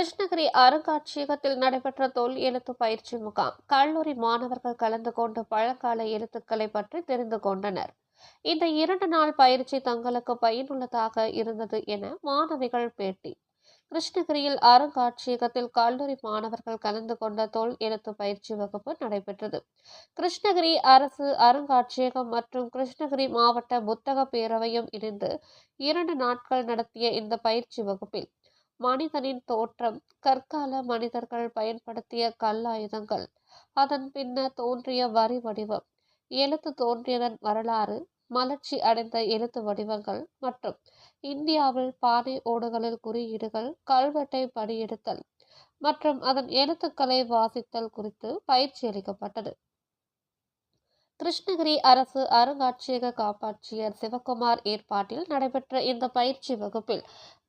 கிருஷ்ணகிரி அருங்காட்சியகத்தில் நடைபெற்ற தொல் எழுத்து பயிற்சி முகாம். கல்லூரி மாணவர்கள் கலந்து கொண்டு பழங்கால எழுத்துக்களை பற்றி தெரிந்து கொண்டனர். இந்த இரண்டு நாள் பயிற்சி தங்களுக்கு பயனுள்ளதாக இருந்தது என மாணவிகள் பேட்டி. கிருஷ்ணகிரியில் அருங்காட்சியகத்தில் கல்லூரி மாணவர்கள் கலந்து கொண்ட தொல் எழுத்து பயிற்சி வகுப்பு நடைபெற்றது. கிருஷ்ணகிரி அரசு அருங்காட்சியகம் மற்றும் கிருஷ்ணகிரி மாவட்ட புத்தக பேரவையும் இணைந்து இரண்டு நாட்கள் நடத்திய இந்த பயிற்சி வகுப்பில் மனிதனின் தோற்றம். கற்கால மனிதர்கள் பயன்படுத்திய கல்லாயுதங்கள் அதன் பின்னர் தோன்றிய வரி வடிவம். எழுத்து தோன்றியதன் வரலாறு மலர்ச்சி அடைந்த எழுத்து வடிவங்கள் மற்றும் இந்தியாவில் பானை ஓடுகளில் குறியீடுகள் கல்வெட்டை படியெடுத்தல் மற்றும் அதன் எழுத்துக்களை வாசித்தல் குறித்து பயிற்சி அளிக்கப்பட்டது. கிருஷ்ணகிரி அரசு அருங்காட்சியக காப்பாட்சியர் சிவகுமார் ஏற்பாட்டில் நடைபெற்ற இந்த பயிற்சி வகுப்பில்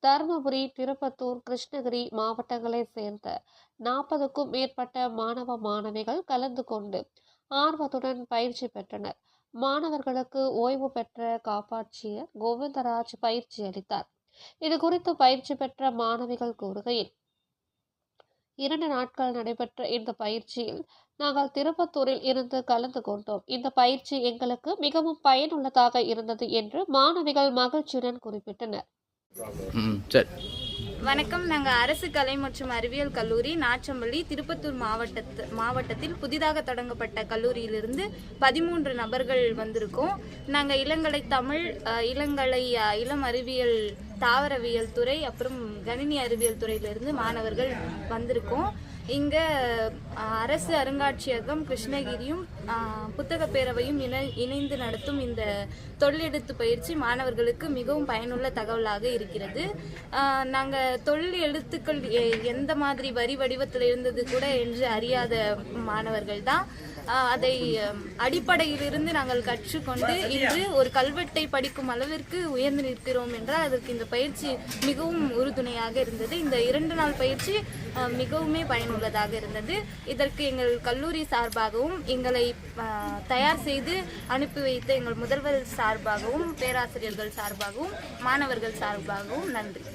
தருமபுரி திருப்பத்தூர் கிருஷ்ணகிரி மாவட்டங்களைச் சேர்ந்த நாற்பதுக்கும் மேற்பட்ட மாணவ மாணவிகள் கலந்து கொண்டு ஆர்வத்துடன் பயிற்சி பெற்றனர். மாணவர்களுக்கு ஓய்வு பெற்ற காப்பாட்சியர் கோவிந்தராஜ் பயிற்சி அளித்தார். இது குறித்து பயிற்சி பெற்ற மாணவிகள் கூறுகையில் இரண்டு நாட்கள் நடைபெற்ற இந்த பயிற்சியில் நாங்கள் திருப்பத்தூரில் இருந்து கலந்து கொண்டோம். இந்த பயிற்சி எங்களுக்கு மிகவும் பயனுள்ளதாக இருந்தது என்று மாணவிகள் மகிழ்ச்சியுடன் குறிப்பிட்டனர். சரி. வணக்கம். நாங்கள் அரசு கலை மற்றும் அறிவியல் கல்லூரி நாச்சம்பள்ளி திருப்பத்தூர் மாவட்டத்து மாவட்டத்தில் புதிதாக தொடங்கப்பட்ட கல்லூரியிலிருந்து பதிமூன்று நபர்கள் வந்திருக்கோம். நாங்கள் இளங்கலை தமிழ் இளங்கலை இளம் அறிவியல் தாவரவியல் துறை அப்புறம் கணினி அறிவியல் துறையிலிருந்து மாணவர்கள் வந்திருக்கோம். இங்கே அரசு அருங்காட்சியகம் கிருஷ்ணகிரியும் புத்தக புத்தகப் பேரவையும் இணை இணைந்து நடத்தும் இந்த தொழிலெழுத்து பயிற்சி மாணவர்களுக்கு மிகவும் பயனுள்ள தகவலாக இருக்கிறது. நாங்கள் தொழில் எழுத்துக்கள் எ- எந்த மாதிரி வரி வடிவத்தில் இருந்தது கூட என்று அறியாத மாணவர்கள் தான். அதை அடிப்படையிலிருந்து நாங்கள் கற்றுக்கொண்டு இன்று ஒரு கல்வெட்டை படிக்கும் அளவிற்கு உயர்ந்து நிற்கிறோம் என்றால் அதற்கு இந்த பயிற்சி மிகவும் உறுதுணையாக இருந்தது. இந்த இரண்டு நாள் பயிற்சி மிகவுமே பயனுள்ளதாக இருந்தது. இதற்கு எங்கள் கல்லூரி சார்பாகவும் எங்களை தயார் செய்து அனுப்பி வைத்த எங்கள் முதல்வர் சார்பாகவும் பேராசிரியர்கள் சார்பாகவும் மாணவர்கள் சார்பாகவும் நன்றி.